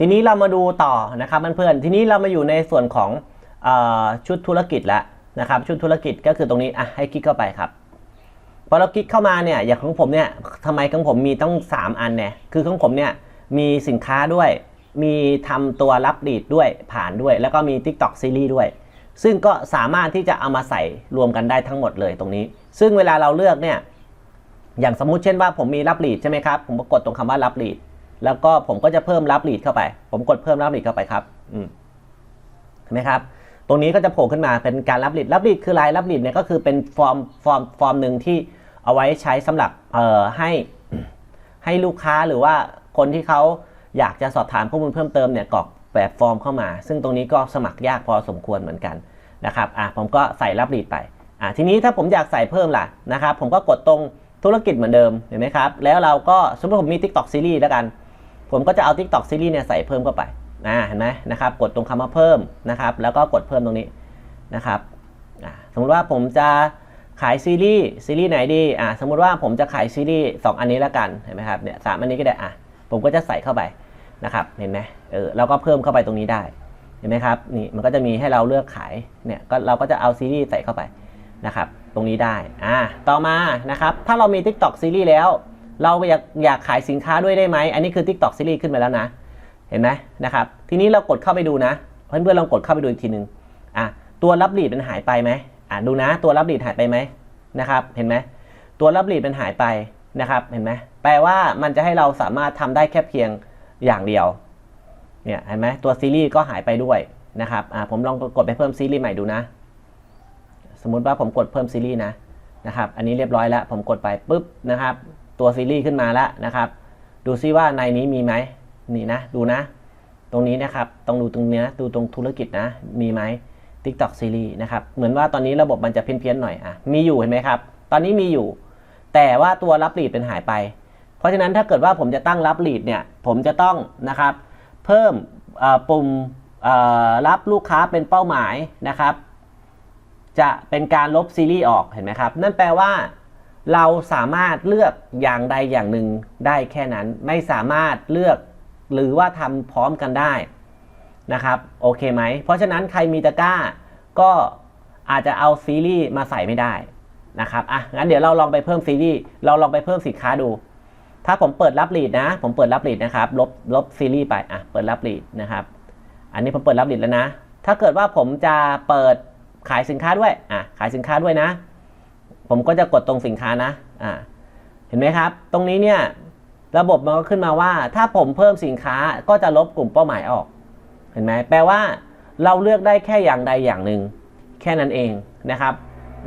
ทีนี้เรามาดูต่อนะครับเพื่อนๆทีนี้เรามาอยู่ในส่วนของอชุดธุรกิจแล้วนะครับชุดธุรกิจก็คือตรงนี้อะให้คลิกเข้าไปครับพอเราคลิกเข้ามาเนี่ยอย่างของผมเนี่ยทำไมของผมมีต้อง 3 อันเนี่ยคือของผมเนี่ยมีสินค้าด้วย มีทำตัวรับดีดด้วยผ่านด้วย แล้วก็มี TikTok ซีรีส์ด้วย ซึ่งก็สามารถที่จะเอามาใส่รวมกันได้ทั้งหมดเลยตรงนี้ ซึ่งเวลาเราเลือกเนี่ยอย่างสมมุติเช่นว่าผมมีรับลีดใช่ไหมครับผมก็กดตรงคำว่ารับลีด แล้วก็ผมก็จะเพิ่มรับลีดเข้าไป ผมกดเพิ่มรับลีดเข้าไปครับอืมเห็นไหมครับ ตรงนี้ก็จะโผล่ขึ้นมาเป็นการรับลีดรับลีดคืออะไรรับลีดเนี่ยก็คือเป็นฟอร์มฟอร์มฟอร์มหนึ่งที่เอาไว้ใช้สำหรับเอ่อให้ให้ลูกค้าหรือว่าคนที่เขาอยากจะสอบถามข้อมูลเพิ่มเติมเนี่ยกรอกแบบฟอร์มเข้ามา ซึ่งตรงนี้ก็สมัครยากพอสมควรเหมือนกันนะครับอะผมก็ใส่รับลีดไปอะทีนี้ถ้าผมอยากใส่เพิ่มล่ะนะครับ ผมก็กดตรงธุรกิจเหมือนเดิมเห็นไหมครับ แล้วเราก็สมมติผมมี TikTok ซีรีส์แล้วกัน ผมก็จะเอา TikTok ซีรีส์เนี่ยใส่เพิ่มเข้าไปนะเห็นไหมนะครับ กดตรงคำว่าเพิ่มนะครับ แล้วก็กดเพิ่มตรงนี้นะครับสมมติว่าผมจะขายซีรีส์ซีรีส์ไหนดีอะสมมติว่าผมจะขายซีรีส์สองอันนี้แล้วกันเห็นไหมครับเนี่ยสามอันนี้ก็ได้อะผมก็จะใส่เข้าไปนะครับเห็นไหมเออเราก็เพิ่มเข้าไปตรงนี้ได้เห็นไหมครับนี่มันก็จะมีให้เราเลือกขายเนี่ยก็เราก็จะเอาซีรีส์ใส่เข้าไปนะครับตรงนี้ได้อะต่อมานะครับถ้าเรามี TikTok ซีรีส์แล้ว เราอยากอยากขายสินค้าด้วยได้ไหม อันนี้คือ TikTok ซีรีส์ขึ้นมาแล้วนะ เห็นไหมนะครับ ทีนี้เรากดเข้าไปดูนะ เพื่อนๆลองกดเข้าไปดูอีกทีหนึ่งอะตัวรับลีดมันหายไปไหมอะดูนะ ตัวรับลีดหายไปไหมนะครับ เห็นไหมตัวรับลีดมันหายไปนะครับ เห็นไหมแปลว่ามันจะให้เราสามารถทำได้แค่เพียงอย่างเดียว เนี่ยเห็นไหมตัวซีรีส์ก็หายไปด้วยนะครับ อะผมลองกดไปเพิ่มซีรีส์ใหม่ดูนะ สมมุติว่าผมกดเพิ่มซีรีส์นะนะครับ อันนี้เรียบร้อยแล้ว ผมกดไปปุ๊บนะครับ ตัวซีรีส์ขึ้นมาแล้วนะครับ ดูซิว่าในนี้มีไหมนี่นะ ดูนะ ตรงนี้นะครับ ต้องดูตรงเนี้ยดูตรงธุรกิจนะ มีไหม TikTok ซีรีส์นะครับ เหมือนว่าตอนนี้ระบบมันจะเพี้ยนๆหน่อยอะ มีอยู่เห็นไหมครับ ตอนนี้มีอยู่ แต่ว่าตัวรับลีดเป็นหายไป เพราะฉะนั้นถ้าเกิดว่าผมจะตั้งรับลีดเนี่ย ผมจะต้องนะครับ เพิ่มปุ่มรับลูกค้าเป็นเป้าหมายนะครับ จะเป็นการลบซีรีส์ออก เห็นไหมครับ นั่นแปลว่า เราสามารถเลือกอย่างใดอย่างหนึ่งได้แค่นั้น ไม่สามารถเลือกหรือว่าทำพร้อมกันได้นะครับโอเคไหม เพราะฉะนั้นใครมีตะกร้าก็อาจจะเอาซีรีส์มาใส่ไม่ได้นะครับอะงั้นเดี๋ยวเราลองไปเพิ่มซีรีส์เราลองไปเพิ่มสินค้าดู ถ้าผมเปิดรับลีดนะ ผมเปิดรับลีดนะครับลบลบซีรีส์ไปอะเปิดรับลีดนะครับ อันนี้ผมเปิดรับลีดแล้วนะ ถ้าเกิดว่าผมจะเปิดขายสินค้าด้วยอะขายสินค้าด้วยนะ ผมก็จะกดตรงสินค้านะอ่าเห็นไหมครับ ตรงนี้เนี่ยระบบมันก็ขึ้นมาว่า ถ้าผมเพิ่มสินค้าก็จะลบกลุ่มเป้าหมายออก เห็นไหมแปลว่าเราเลือกได้แค่อย่างใดอย่างหนึ่งแค่นั้นเองนะครับ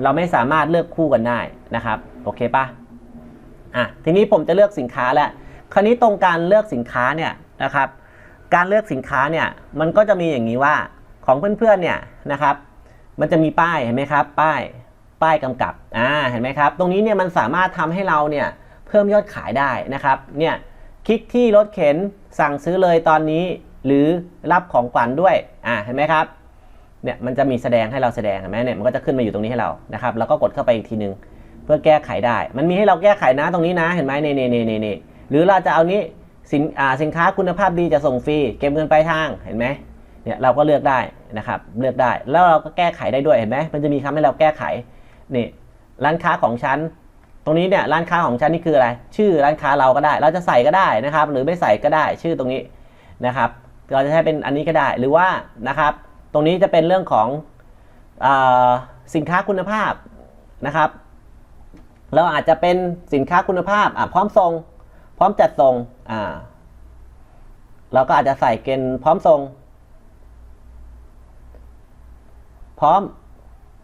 เราไม่สามารถเลือกคู่กันได้นะครับโอเคปะอะทีนี้ผมจะเลือกสินค้าแล้วคราวนี้ตรงการเลือกสินค้าเนี่ยนะครับ การเลือกสินค้าเนี่ยมันก็จะมีอย่างนี้ว่าของเพื่อนๆเนี่ยนะครับ มันจะมีป้ายเห็นไหมครับ ป้าย ป้ายกำกับอ่าเห็นไหมครับ ตรงนี้เนี่ยมันสามารถทำให้เราเนี่ยเพิ่มยอดขายได้นะครับเนี่ยคลิกที่รถเข็นสั่งซื้อเลยตอนนี้ หรือรับของขวัญด้วยอ่าเห็นไหมครับเนี่ยมันจะมีแสดงให้เราแสดงเห็นไหมเนี่ยมันก็จะขึ้นมาอยู่ตรงนี้ให้เรานะครับแล้วก็กดเข้าไปอีกทีนึง เพื่อแก้ไขได้ มันมีให้เราแก้ไขนะตรงนี้นะเห็นไหมเน่เน่เน่เน่เน่หรือเราจะเอานี้สินอ่าสินค้าคุณภาพดีจะส่งฟรีเก็บเงินปลายทางเห็นไหมเนี่ยเราก็เลือกได้นะครับเลือกได้แล้วเราก็แก้ไขได้ด้วยเห็นไหมมันจะมีคำให้เราแก้ไข นี่ร้านค้าของฉันตรงนี้เนี่ยร้านค้าของฉันนี่คืออะไร ชื่อร้านค้าเราก็ได้ เราจะใส่ก็ได้นะครับ หรือไม่ใส่ก็ได้ชื่อตรงนี้นะครับ เราจะใช้เป็นอันนี้ก็ได้หรือว่านะครับ ตรงนี้จะเป็นเรื่องของอสินค้าคุณภาพนะครับ เราอาจจะเป็นสินค้าคุณภาพพร้อมส่งพร้อมจัดส่งเราก็อาจจะใส่เกณฑ์พร้อมส่งพร้อม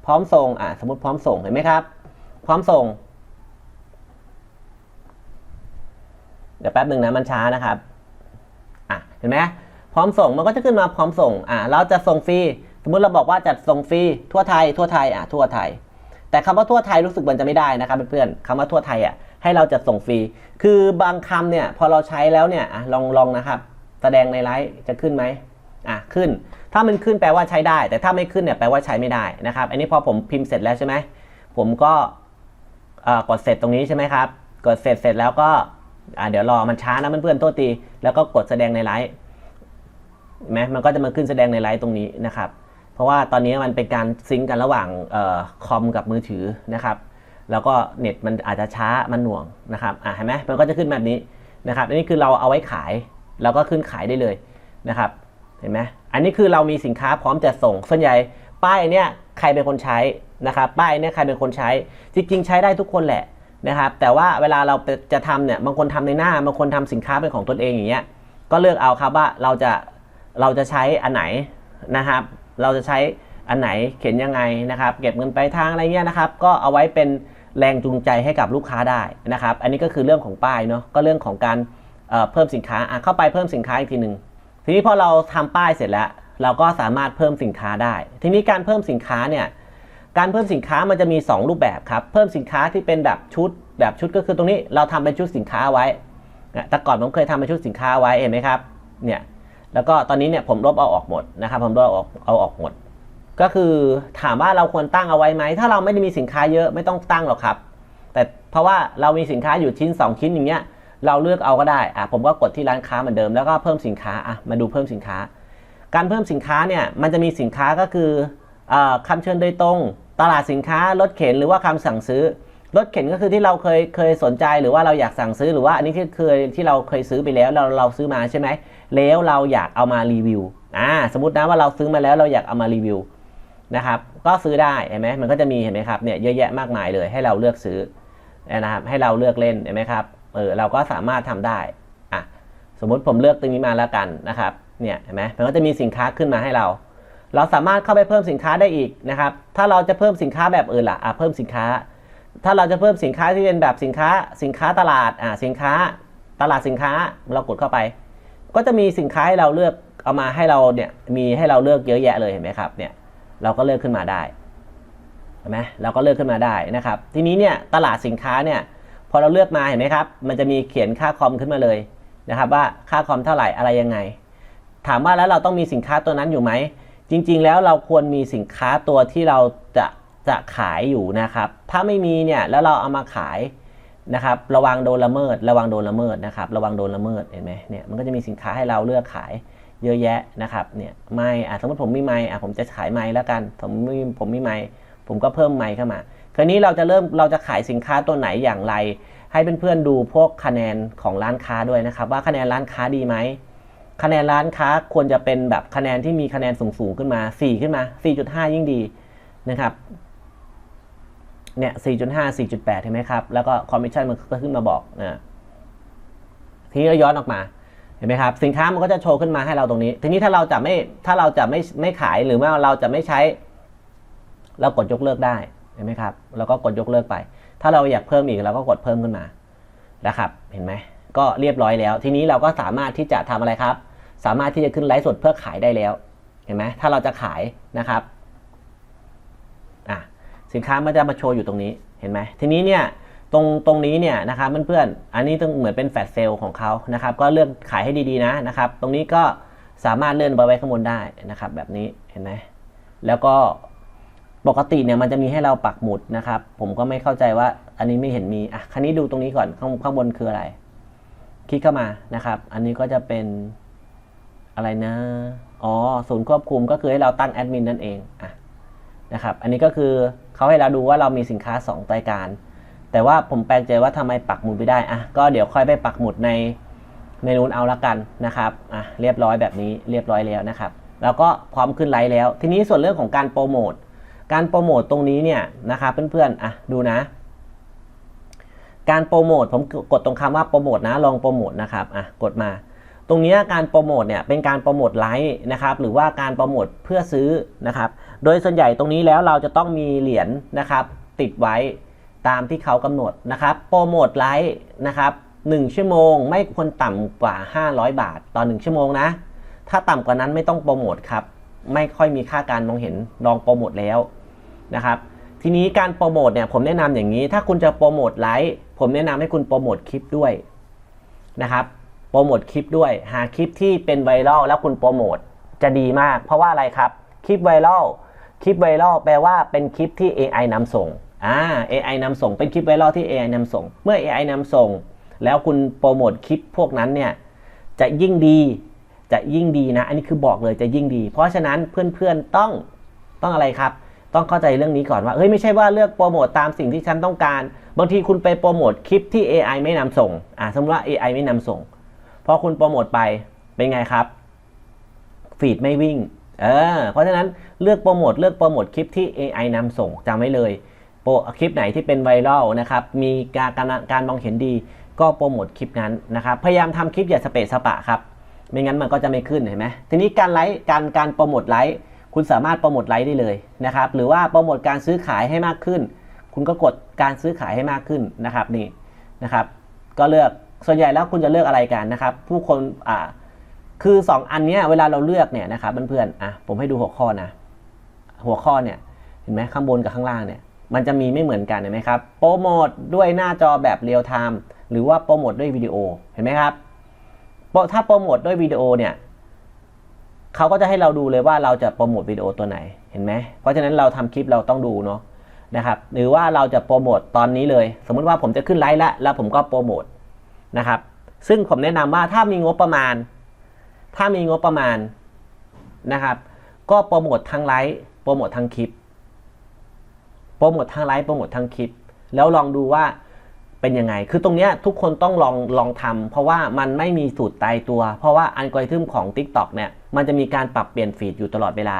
พร้อมส่งอะสมมติพร้อมส่งเห็นไหมครับ พร้อมส่ง เดี๋ยวแป๊บหนึ่งนะมันช้านะครับอะเห็นไหมพร้อมส่งมันก็จะขึ้นมาพร้อมส่งอะเราจะส่งฟรีสมมติเราบอกว่าจัดส่งฟรีทั่วไทย ทั่วไทยอะทั่วไทย แต่คำว่าทั่วไทยรู้สึกมันจะไม่ได้นะครับเพื่อนๆคำว่าทั่วไทยอะให้เราจัดส่งฟรี คือบางคำเนี่ยพอเราใช้แล้วเนี่ยลองลองนะครับ แสดงในไลฟ์จะขึ้นไหม อะขึ้น ถ้ามันขึ้นแปลว่าใช้ได้ แต่ถ้าไม่ขึ้นเนี่ยแปลว่าใช้ไม่ได้นะครับ อันนี้พอผมพิมพ์เสร็จแล้วใช่ไหมผมก็กดเสร็จตรงนี้ใช่ไหมครับ กดเสร็จเสร็จแล้วก็เดี๋ยวรอมันช้านะเพื่อนๆโทษทีแล้วก็กดแสดงในไลฟ์ไหมมันก็จะมาขึ้นแสดงในไลฟ์ตรงนี้นะครับ เพราะว่าตอนนี้มันเป็นการซิงก์กันระหว่างออคอมกับมือถือนะครับ แล้วก็เน็ตมันอาจจะช้ามันหน่วงนะครับอะเห็นไหมมันก็จะขึ้นแบบนี้นะครับอันนี้คือเราเอาไว้ขายเราก็ขึ้นขายได้เลยนะครับ เห็นไหมอันนี้คือเรามีสินค้าพร้อมจะส่ง ส่วนใหญ่ป้ายเนี่ยใครเป็นคนใช้นะครับป้ายเนี่ยใครเป็นคนใช้ จริง ๆ ใช้ได้ทุกคนแหละนะครับ แต่ว่าเวลาเราจะทำเนี่ยบางคนทำในหน้าบางคนทำสินค้าเป็นของตนเองอย่างเงี้ยก็เลือกเอาครับว่าเราจะเราจะใช้อันไหนนะครับ เราจะใช้อันไหนเขียนยังไงนะครับ เก็บเงินไปทางอะไรเงี้ยนะครับ ก็เอาไว้เป็นแรงจูงใจให้กับลูกค้าได้นะครับ อันนี้ก็คือเรื่องของป้ายเนาะก็เรื่องของการเอ่อเพิ่มสินค้าเข้าไปเพิ่มสินค้าอีกทีหนึ่ง ทีนี้พอเราทำป้ายเสร็จแล้ว เราก็สามารถเพิ่มสินค้าได้ ทีนี้การเพิ่มสินค้าเนี่ยการเพิ่มสินค้ามันจะมี 2 รูปแบบครับ เพิ่มสินค้าที่เป็นแบบชุด แบบชุดก็คือตรงนี้เราทำเป็นชุดสินค้าไว้แต่ก่อนผมเคยทำเป็นชุดสินค้าไว้เห็นไหมครับเนี่ยแล้วก็ตอนนี้เนี่ยผมลบเอาออกหมดนะครับผมลบเอาออกเอาออกหมด ก็คือถามว่าเราควรตั้งเอาไว้ไหม ถ้าเราไม่ได้มีสินค้าเยอะไม่ต้องตั้งหรอกครับ แต่เพราะว่าเรามีสินค้าอยู่ชิ้น 2 ชิ้นอย่างเงี้ย เราเลือกเอาก็ได้อะผมก็กดที่ร้านค้าเหมือนเดิมแล้วก็เพิ่มสินค้าอะมาดูเพิ่มสินค้า การเพิ่มสินค้าเนี่ยมันจะมีสินค้าก็คือออคำเชิญโดยตรง ตลาดสินค้ารถเข็นหรือว่าคำสั่งซื้อรถเข็นก็คือที่เราเคยเคยสนใจหรือว่าเราอยากสั่งซื้อหรือว่าอันนี้คือเคยที่เราเคยซื้อไปแล้วเราเราซื้อมาใช่ไหมแล้วเราอยากเอามารีวิวอ่าสมมตินะว่าเราซื้อมาแล้วเราอยากเอามารีวิวนะครับก็ซื้อได้เห็นไหมมันก็จะมีเห็นไหมครับเนี่ยเยอะแยะมากมายเลยให้เราเลือกซื้อนะครับให้เราเลือกเล่นเห็นไหมครับ เออเราก็สามารถทำได้อะสมมุติผมเลือกตรงนี้มาแล้วกันนะครับเนี่ยเห็นไหมมันก็จะมีสินค้าขึ้นมาให้เรา เราสามารถเข้าไปเพิ่มสินค้าได้อีกนะครับ ถ้าเราจะเพิ่มสินค้าแบบอื่นล่ะอะเพิ่มสินค้า ถ้าเราจะเพิ่มสินค้าที่เป็นแบบสินค้า สินค้าตลาดอะสินค้าตลาดสินค้าเรากดเข้าไป ก็จะมีสินค้าให้เราเลือกเอามาให้เราเนี่ยมีให้เราเลือกเยอะแยะเลยเห็นไหมครับเนี่ยเราก็เลือกขึ้นมาได้เห็นไหมเราก็เลือกขึ้นมาได้นะครับ ทีนี้เนี่ยตลาดสินค้าเนี่ย พอเราเลือกมาเห็นไหมครับ มันจะมีเขียนค่าคอมขึ้นมาเลยนะครับว่าค่าคอมเท่าไหร่อะไรยังไง ถามว่าแล้วเราต้องมีสินค้าตัวนั้นอยู่ไหม จริง ๆ แล้วเราควรมีสินค้าตัวที่เราจะจะขายอยู่นะครับ ถ้าไม่มีเนี่ยแล้วเราเอามาขายนะครับระวังโดนละเมิด ระวังโดนละเมิดนะครับระวังโดนละเมิดเห็นไหมเนี่ยมันก็จะมีสินค้าให้เราเลือกขายเยอะแยะนะครับเนี่ยไม่สมมติผมมีไม้อะผมจะขายไม้แล้วกันผมมีผมมีไม้ผมก็เพิ่มไม้เข้ามา คราวนี้เราจะเริ่มเราจะขายสินค้าตัวไหนอย่างไร ให้เพื่อนๆดูพวกคะแนนของร้านค้าด้วยนะครับ ว่าคะแนนร้านค้าดีไหมคะแนนร้านค้าควรจะเป็นแบบคะแนนที่มีคะแนนสูงๆขึ้นมา 4 ขึ้นมา 4.5 ยิ่งดีนะครับเนี่ย 4.5 4.8 เห็นไหมครับ แล้วก็คอมมิชชั่นมันก็ขึ้นมาบอกนะทีนี้เราย้อนออกมา เห็นไหมครับ สินค้ามันก็จะโชว์ขึ้นมาให้เราตรงนี้ ทีนี้ถ้าเราจะไม่ ถ้าเราจะไม่ ไม่ขาย หรือว่าเราจะไม่ใช้ เรากดยกเลิกได้ เห็นไหมครับ แล้วก็กดยกเลิกไป ถ้าเราอยากเพิ่มอีกเราก็กดเพิ่มขึ้นมานะครับ เห็นไหม ก็เรียบร้อยแล้ว ทีนี้เราก็สามารถที่จะทำอะไรครับ สามารถที่จะขึ้นไลฟ์สดเพื่อขายได้แล้ว เห็นไหมถ้าเราจะขายนะครับอะสินค้ามันจะมาโชว์อยู่ตรงนี้ เห็นไหมทีนี้เนี่ยตรงตรงนี้เนี่ยนะครับเพื่อนๆ อันนี้ต้องเหมือนเป็นแฟลชเซลล์ของเขานะครับ ก็เลือกขายให้ดีๆนะนะครับ ตรงนี้ก็สามารถเลื่อนไปไว้ข้างบนได้นะครับ แบบนี้เห็นไหมแล้วก็ ปกติเนี่ยมันจะมีให้เราปักหมุดนะครับ ผมก็ไม่เข้าใจว่าอันนี้ไม่เห็นมีอะคันนี้ดูตรงนี้ก่อนข้างข้างบนคืออะไร คลิกเข้ามานะครับ อันนี้ก็จะเป็นอะไรนะอ๋อศูนย์ควบคุมก็คือให้เราตั้งแอดมินนั่นเองอะนะครับ อันนี้ก็คือเขาให้เราดูว่าเรามีสินค้า2รายการ แต่ว่าผมแปลกใจว่าทำไมปักหมุดไม่ได้อะก็เดี๋ยวค่อยไปปักหมุดในในนู้นเอาละกันนะครับอะเรียบร้อยแบบนี้เรียบร้อยแล้วนะครับ แล้วก็พร้อมขึ้นไลฟ์แล้ว ทีนี้ส่วนเรื่องของการโปรโมท การโปรโมทตรงนี้เนี่ยนะครับเพื่อนๆอะดูนะ การโปรโมทผมกดตรงคำว่าโปรโมทนะลองโปรโมทนะครับอะกดมา ตรงนี้การโปรโมทเนี่ยเป็นการโปรโมทไลฟ์นะครับหรือว่าการโปรโมทเพื่อซื้อนะครับ โดยส่วนใหญ่ตรงนี้แล้วเราจะต้องมีเหรียญนะครับ ติดไว้ตามที่เขากำหนดนะครับโปรโมทไลฟ์นะครับ1ชั่วโมงไม่ควรต่ำกว่า 500 บาทต่อ 1 ชั่วโมงนะ ถ้าต่ำกว่านั้นไม่ต้องโปรโมทครับ ไม่ค่อยมีค่าการมองเห็นลองโปรโมทแล้วนะครับทีนี้การโปรโมทเนี่ยผมแนะนำอย่างนี้ ถ้าคุณจะโปรโมทไลฟ์ผมแนะนำให้คุณโปรโมทคลิปด้วยนะครับโปรโมทคลิปด้วย หาคลิปที่เป็นไวรัลแล้วคุณโปรโมทจะดีมาก เพราะว่าอะไรครับคลิปไวรัลคลิปไวรัลแปลว่าเป็นคลิปที่ AI นำส่งอ่า AI นำส่งเป็นคลิปไวรัลที่ AI นำส่ง เมื่อ AI นำส่ง แล้วคุณโปรโมทคลิปพวกนั้นเนี่ยจะยิ่งดี จะยิ่งดีนะ อันนี้คือบอกเลยจะยิ่งดี เพราะฉะนั้นเพื่อนๆต้องต้องอะไรครับ ต้องเข้าใจเรื่องนี้ก่อนว่าเฮ้ยไม่ใช่ว่าเลือกโปรโมทตามสิ่งที่ฉันต้องการ บางทีคุณไปโปรโมทคลิปที่ AI ไม่นำส่งอ่าสมมติว่า AI ไม่นำส่งพอคุณโปรโมทไปเป็นไงครับฟีดไม่วิ่งเออเพราะฉะนั้นเลือกโปรโมทเลือกโปรโมทคลิปที่ AI นำส่งจำไว้เลยโปรคลิปไหนที่เป็นไวรัลนะครับมีการการการมองเห็นดี ก็โปรโมทคลิปนั้นนะครับพยายามทำคลิปอย่าสเปซสปะครับ ไม่งั้นมันก็จะไม่ขึ้นเห็นไหมทีนี้การไลฟ์การการโปรโมทไลฟ์คุณสามารถโปรโมทไลฟ์ได้เลยนะครับหรือว่าโปรโมทการซื้อขายให้มากขึ้น คุณก็กดการซื้อขายให้มากขึ้นนะครับนี่นะครับ ก็เลือกส่วนใหญ่แล้วคุณจะเลือกอะไรกันนะครับ ผู้คนอ่าคือ 2 อันเนี้ยเวลาเราเลือกเนี่ยนะครับเพื่อนๆอะผมให้ดูหัวข้อนะ หัวข้อเนี่ยเห็นไหมข้างบนกับข้างล่างเนี่ยมันจะมีไม่เหมือนกันเห็นไหมครับโปรโมทด้วยหน้าจอแบบเรียลไทม์หรือว่าโปรโมทด้วยวิดีโอเห็นไหมครับ ถ้าโปรโมทด้วยวิดีโอเนี่ยเขาก็จะให้เราดูเลยว่าเราจะโปรโมทวิดีโอตัวไหนเห็นไหมเพราะฉะนั้นเราทำคลิปเราต้องดูเนาะนะครับหรือว่าเราจะโปรโมทตอนนี้เลย สมมุติว่าผมจะขึ้นไลฟ์แล้วแล้วผมก็โปรโมทนะครับซึ่งผมแนะนำว่าถ้ามีงบประมาณ ถ้ามีงบประมาณนะครับก็โปรโมททั้งไลฟ์โปรโมททั้งคลิปโปรโมททั้งไลฟ์โปรโมททั้งคลิป แล้วลองดูว่า เป็นยังไง คือตรงนี้ทุกคนต้องลองลองทำเพราะว่ามันไม่มีสูตรตายตัว เพราะว่าอัลกอริทึมของ TikTok เนี่ย มันจะมีการปรับเปลี่ยนฟีดอยู่ตลอดเวลา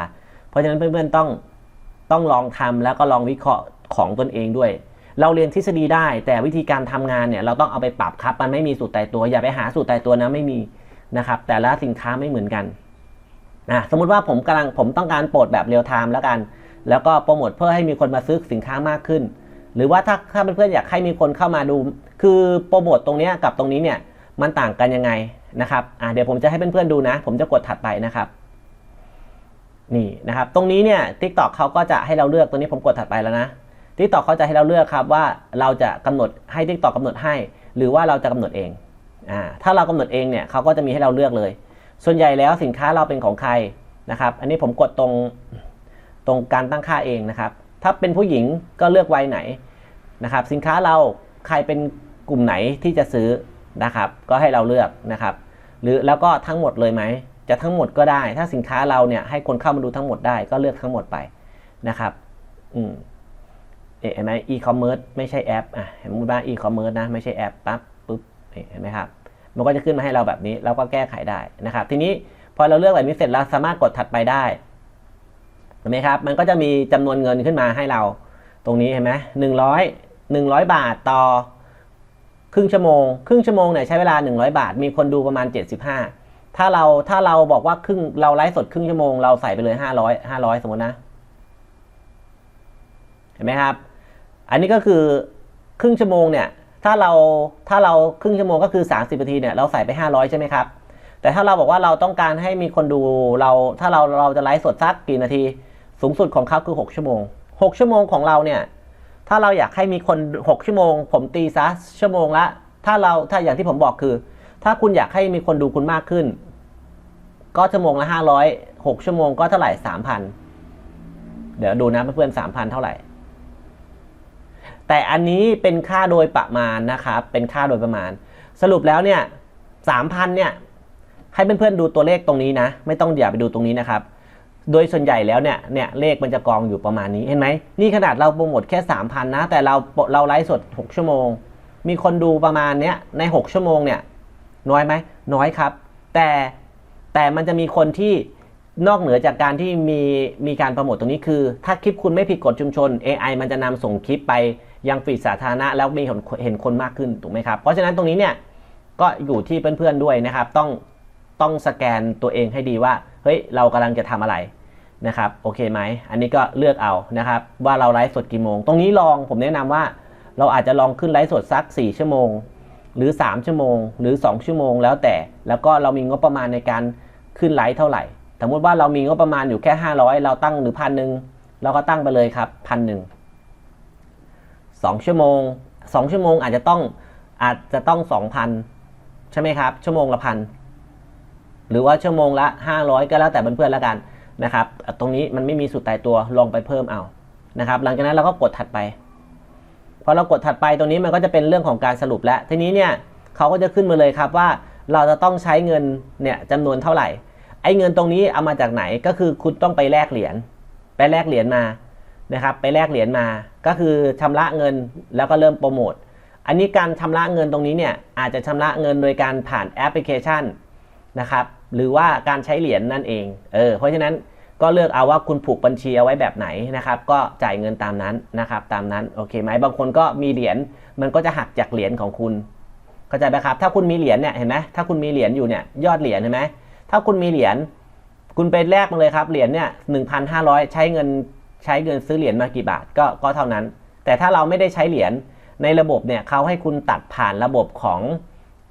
เพราะฉะนั้นเพื่อนๆต้องต้องลองทำแล้วก็ลองวิเคราะห์ของตนเองด้วย เราเรียนทฤษฎีได้ แต่วิธีการทำงานเนี่ยเราต้องเอาไปปรับครับ มันไม่มีสูตรตายตัว อย่าไปหาสูตรตายตัวนะไม่มีนะครับ แต่ละสินค้าไม่เหมือนกันนะสมมุติว่าผมกำลังผมต้องการโปรดแบบเรียลไทม์แล้วกัน แล้วก็โปรโมทเพื่อให้มีคนมาซื้อสินค้ามากขึ้น หรือว่าถ้าถ้าเพื่อนๆอยากให้มีคนเข้ามาดู คือโปรโมทตรงนี้กับตรงนี้เนี่ยมันต่างกันยังไงนะครับอ่าเดี๋ยวผมจะให้เพื่อนๆดูนะ ผมจะกดถัดไปนะครับนี่นะครับตรงนี้เนี่ย TikTok เขาก็จะให้เราเลือกตรงนี้ผมกดถัดไปแล้วนะ TikTok เขาจะให้เราเลือกครับว่าเราจะกำหนดให้ TikTok กำหนดให้ หรือว่าเราจะกำหนดเองอ่าถ้าเรากำหนดเองเนี่ยเขาก็จะมีให้เราเลือกเลย ส่วนใหญ่แล้วสินค้าเราเป็นของใครนะครับ อันนี้ผมกดตรงตรงการตั้งค่าเองนะครับ ถ้าเป็นผู้หญิงก็เลือกวัยไหน นะครับ สินค้าเราใครเป็นกลุ่มไหนที่จะซื้อนะครับ ก็ให้เราเลือกนะครับ หรือแล้วก็ทั้งหมดเลยไหม จะทั้งหมดก็ได้ ถ้าสินค้าเราเนี่ยให้คนเข้ามาดูทั้งหมดได้ก็เลือกทั้งหมดไปนะครับ อืมเห็นไหมอีคอมเมิร์ซไม่ใช่แอปอะเห็นไหมว่าอีคอมเมิร์ซนะไม่ใช่แอปปั๊บปุ๊บเห็นไหมครับมันก็จะขึ้นมาให้เราแบบนี้เราก็แก้ไขได้นะครับ ทีนี้พอเราเลือกแบบนี้เสร็จเราสามารถกดถัดไปได้เห็นไหมครับ มันก็จะมีจำนวนเงินขึ้นมาให้เราตรงนี้เห็นไหมหนึ่งร้อย หนึ่งร้อยบาทต่อครึ่งชั่วโมง ครึ่งชั่วโมงเนี่ยใช้เวลา 100 บาท มีคนดูประมาณ 75 ถ้าเราถ้าเราบอกว่าครึ่งเราไลฟ์สดครึ่งชั่วโมงเราใส่ไปเลย 500 500 สมมตินะ เห็นไหมครับ อันนี้ก็คือครึ่งชั่วโมงเนี่ยถ้าเราถ้าเราครึ่งชั่วโมงก็คือ 30นาทีเนี่ยเราใส่ไป 500 ใช่ไหมครับ แต่ถ้าเราบอกว่าเราต้องการให้มีคนดูเราถ้าเราเราจะไลฟ์สดสักกี่นาที สูงสุดของเขาคือ 6 ชั่วโมง 6 ชั่วโมงของเราเนี่ย ถ้าเราอยากให้มีคน 6 ชั่วโมง ผมตีซะชั่วโมงละ ถ้าเราถ้าอย่างที่ผมบอกคือ ถ้าคุณอยากให้มีคนดูคุณมากขึ้น ก็ชั่วโมงละ 500 6 ชั่วโมงก็เท่าไหร่ 3,000 เดี๋ยวดูนะเพื่อนๆ3,000 เท่าไหร่ แต่อันนี้เป็นค่าโดยประมาณนะครับ เป็นค่าโดยประมาณ สรุปแล้วเนี่ย3,000เนี่ยให้เพื่อนๆดูตัวเลขตรงนี้นะ ไม่ต้องอย่าไปดูตรงนี้นะครับ โดยส่วนใหญ่แล้วเนี่ยเนี่ยเลขมันจะกองอยู่ประมาณนี้เห็นไหมนี่ขนาดเราโปรโมทแค่3,000นะแต่เราเราไลฟ์สด 6 ชั่วโมง มีคนดูประมาณเนี้ยใน 6 ชั่วโมงเนี่ยน้อยไหมน้อยครับ แต่แต่มันจะมีคนที่นอกเหนือจากการที่มีมีการโปรโมทตรงนี้คือ ถ้าคลิปคุณไม่ผิดกฎชุมชน AI มันจะนำส่งคลิปไปยังฟีดสาธารณะแล้วมีเห็นเห็นคนมากขึ้นถูกไหมครับ เพราะฉะนั้นตรงนี้เนี่ยก็อยู่ที่เพื่อนๆด้วยนะครับ ต้องต้องสแกนตัวเองให้ดีว่าเฮ้ยเรากำลังจะทำอะไร นะครับโอเคไหมอันนี้ก็เลือกเอานะครับว่าเราไลฟ์สดกี่โมง ตรงนี้ลองผมแนะนำว่า เราอาจจะลองขึ้นไลฟ์สดสัก 4 ชั่วโมง หรือ 3 ชั่วโมง หรือ 2 ชั่วโมง แล้วแต่ แล้วก็เรามีงบประมาณในการขึ้นไลฟ์เท่าไหร่ สมมติว่าเรามีงบประมาณอยู่แค่ 500 เราตั้งหรือพันหนึ่งเราก็ตั้งไปเลยครับพันหนึ่งสองชั่วโมงสองชั่วโมงอาจจะต้องอาจจะต้องสองพันใช่ไหมครับ ชั่วโมงละพันหรือว่าชั่วโมงละ 500 ก็แล้วแต่เพื่อนๆแล้วกัน นะครับ ตรงนี้มันไม่มีสูตรตายตัวลองไปเพิ่มเอานะครับ หลังจากนั้นเราก็กดถัดไปพอเรากดถัดไปตรงนี้มันก็จะเป็นเรื่องของการสรุปแล้วทีนี้เนี่ยเขาก็จะขึ้นมาเลยครับว่าเราจะต้องใช้เงินเนี่ยจำนวนเท่าไหร่ ไอ้เงินตรงนี้เอามาจากไหนก็คือคุณต้องไปแลกเหรียญไปแลกเหรียญมานะครับ ไปแลกเหรียญมาก็คือชำระเงินแล้วก็เริ่มโปรโมทอันนี้การชำระเงินตรงนี้เนี่ยอาจจะชำระเงินโดยการผ่านแอปพลิเคชันนะครับ หรือว่าการใช้เหรียญนั่นเอง เออ เพราะฉะนั้นก็เลือกเอาว่าคุณผูกบัญชีเอาไว้แบบไหนนะครับ ก็จ่ายเงินตามนั้นนะครับ ตามนั้นโอเคไหมบางคนก็มีเหรียญมันก็จะหักจากเหรียญของคุณเข้าใจไหมครับ ถ้าคุณมีเหรียญเนี่ยเห็นไหมถ้าคุณมีเหรียญอยู่เนี่ยยอดเหรียญเห็นไหมถ้าคุณมีเหรียญคุณไปแลกมาเลยครับเหรียญเนี่ยหนึ่งพันห้าร้อยใช้เงินใช้เงินซื้อเหรียญมากี่บาทก็ก็เท่านั้น แต่ถ้าเราไม่ได้ใช้เหรียญในระบบเนี่ยเขาให้คุณตัดผ่านระบบของ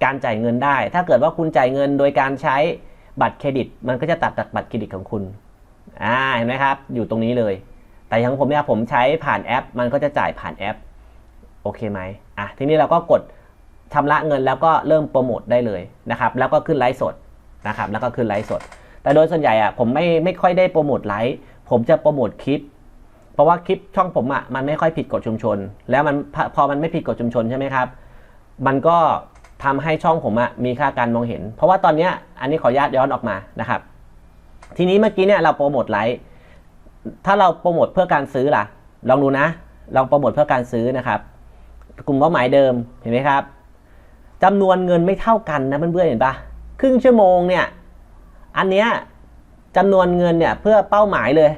การจ่ายเงินได้ ถ้าเกิดว่าคุณจ่ายเงินโดยการใช้บัตรเครดิต มันก็จะตัดจากบัตรเครดิตของคุณอ่าเห็นไหมครับ อยู่ตรงนี้เลย แต่ของผมเนี่ยผมใช้ผ่านแอป มันก็จะจ่ายผ่านแอป โอเคไหมอะทีนี้เราก็กดชำระเงินแล้วก็เริ่มโปรโมทได้เลยนะครับ แล้วก็ขึ้นไลฟ์สดนะครับ แล้วก็ขึ้นไลฟ์สด แต่โดยส่วนใหญ่อะผมไม่ไม่ค่อยได้โปรโมทไลฟ์ผมจะโปรโมทคลิป เพราะว่าคลิปช่องผมอะมันไม่ค่อยผิดกฎชุมชน แล้วมันพพอมันไม่ผิดกฎชุมชนใช่ไหมครับ มันก็ ทำให้ช่องผมอะมีค่าการมองเห็น เพราะว่าตอนเนี้ยอันนี้ขออนุญาตย้อนออกมานะครับ ทีนี้เมื่อกี้เนี่ยเราโปรโมทไลฟ์ถ้าเราโปรโมทเพื่อการซื้อล่ะ ลองดูนะเราโปรโมทเพื่อการซื้อนะครับ กลุ่มเป้าหมายเดิมเห็นไหมครับจำนวนเงินไม่เท่ากันนะเพื่อนๆเห็นปะครึ่งชั่วโมงเนี่ยอันเนี้ยจำนวนเงินเนี่ยเพื่อเป้าหมายเลย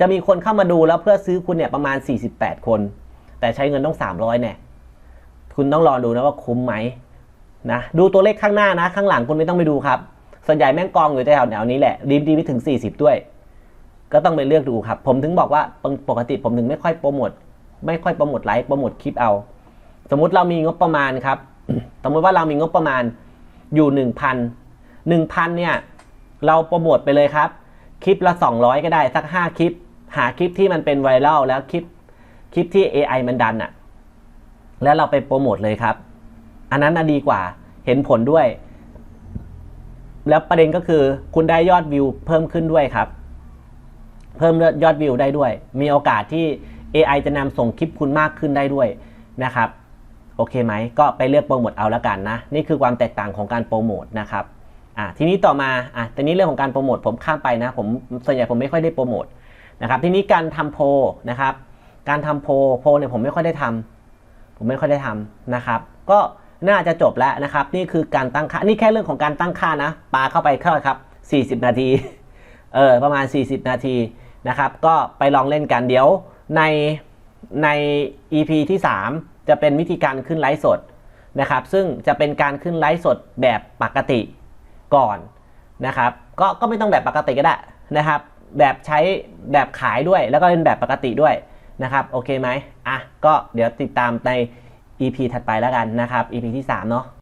จะมีคนเข้ามาดูแล้วเพื่อซื้อคุณเนี่ยประมาณ 48 คน แต่ใช้เงินต้อง 300เนี่ยคุณต้องรอดูนะว่าคุ้มไหม นะดูตัวเลขข้างหน้านะ ข้างหลังคุณไม่ต้องไปดูครับ ส่วนใหญ่แม่งกองอยู่แถวแถวนี้แหละดีดีไม่ถึง 40 ด้วย ก็ต้องไปเลือกดูครับ ผมถึงบอกว่าปกติผมถึงไม่ค่อยโปรโมทไม่ค่อยโปรโมทไลฟ์โปรโมทคลิปเอา สมมุติเรามีงบประมาณครับ สมมติว่าเรามีงบประมาณอยู่หนึ่งพันหนึ่งพันเนี่ยเราโปรโมทไปเลยครับ คลิปละ 200 ก็ได้สัก 5 คลิป หาคลิปที่มันเป็นไวรัลแล้วคลิปคลิปที่ AI มันดันอะแล้วเราไปโปรโมทเลยครับ อันนั้นน่ะดีกว่า เห็นผลด้วย แล้วประเด็นก็คือคุณได้ยอดวิวเพิ่มขึ้นด้วยครับ เพิ่มยอดวิวได้ด้วย มีโอกาสที่ AI จะนำส่งคลิปคุณมากขึ้นได้ด้วยนะครับ โอเคไหม ก็ไปเลือกโปรโมทเอาละกันนะ นี่คือความแตกต่างของการโปรโมทนะครับอะทีนี้ต่อมาอะทีนี้เรื่องของการโปรโมทผมข้ามไปนะ ผมส่วนใหญ่ผมไม่ค่อยได้โปรโมทนะครับ ทีนี้การทำโพลนะครับ การทำโพลโพลเนี่ยผมไม่ค่อยได้ทำผมไม่ค่อยได้ทำนะครับ ก็ น่าจะจบแล้วนะครับ นี่คือการตั้งค่า นี่แค่เรื่องของการตั้งค่านะ ปาเข้าไปเข้าครับ 40 นาที เออ ประมาณ 40 นาทีนะครับ ก็ไปลองเล่นกัน เดี๋ยวในใน EP ที่ 3 จะเป็นวิธีการขึ้นไลฟ์สดนะครับ ซึ่งจะเป็นการขึ้นไลฟ์สดแบบปกติก่อนนะครับ ก็ ก็ไม่ต้องแบบปกติก็ได้นะครับ แบบใช้แบบขายด้วย แล้วก็เป็นแบบปกติด้วยนะครับ โอเคไหมอะ ก็เดี๋ยวติดตามใน EP ถัดไปแล้วกันนะครับ EP ที่ 3 เนาะ